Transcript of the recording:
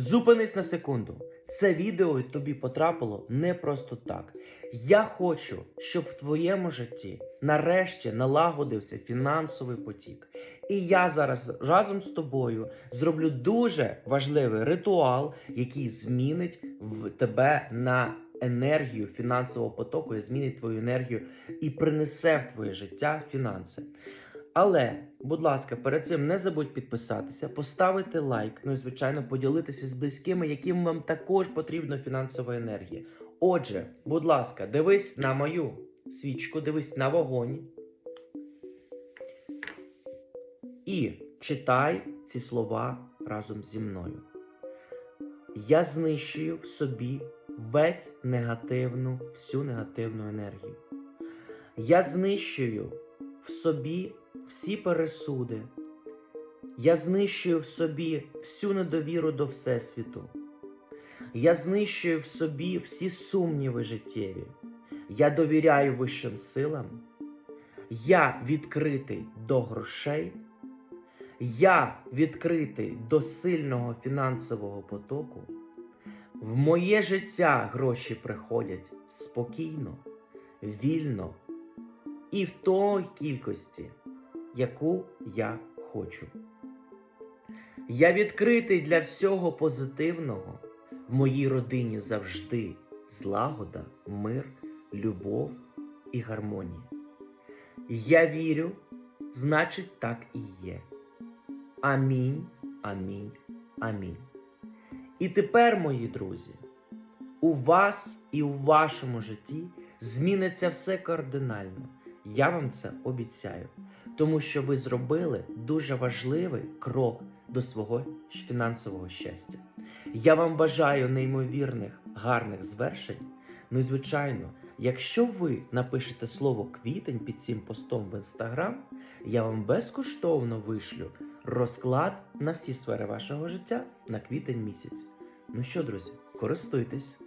Зупинись на секунду. Це відео тобі потрапило не просто так. Я хочу, щоб в твоєму житті нарешті налагодився фінансовий потік. І я зараз разом з тобою зроблю дуже важливий ритуал, який змінить в тебе на енергію фінансового потоку і змінить твою енергію і принесе в твоє життя фінанси. Але, будь ласка, перед цим не забудь підписатися, поставити лайк, ну і звичайно, поділитися з близькими, яким вам також потрібна фінансова енергія. Отже, будь ласка, дивись на мою свічку, дивись на вогонь. І читай ці слова разом зі мною. Я знищую в собі весь негативну, всю негативну енергію. Я знищую в собі всі пересуди. Я знищую в собі всю недовіру до Всесвіту. Я знищую в собі всі сумніви життєві. Я довіряю вищим силам. Я відкритий до грошей. Я відкритий до сильного фінансового потоку. В моє життя гроші приходять спокійно, вільно і в той кількості, яку я хочу. Я відкритий для всього позитивного. В моїй родині завжди злагода, мир, любов і гармонія. Я вірю, значить, так і є. Амінь, амінь, амінь. І тепер, мої друзі, у вас і у вашому житті зміниться все кардинально. Я вам це обіцяю, тому що ви зробили дуже важливий крок до свого фінансового щастя. Я вам бажаю неймовірних гарних звершень. Ну і звичайно, якщо ви напишете слово квітень під цим постом в інстаграм, я вам безкоштовно вишлю розклад на всі сфери вашого життя на квітень місяць. Ну що, друзі, користуйтесь!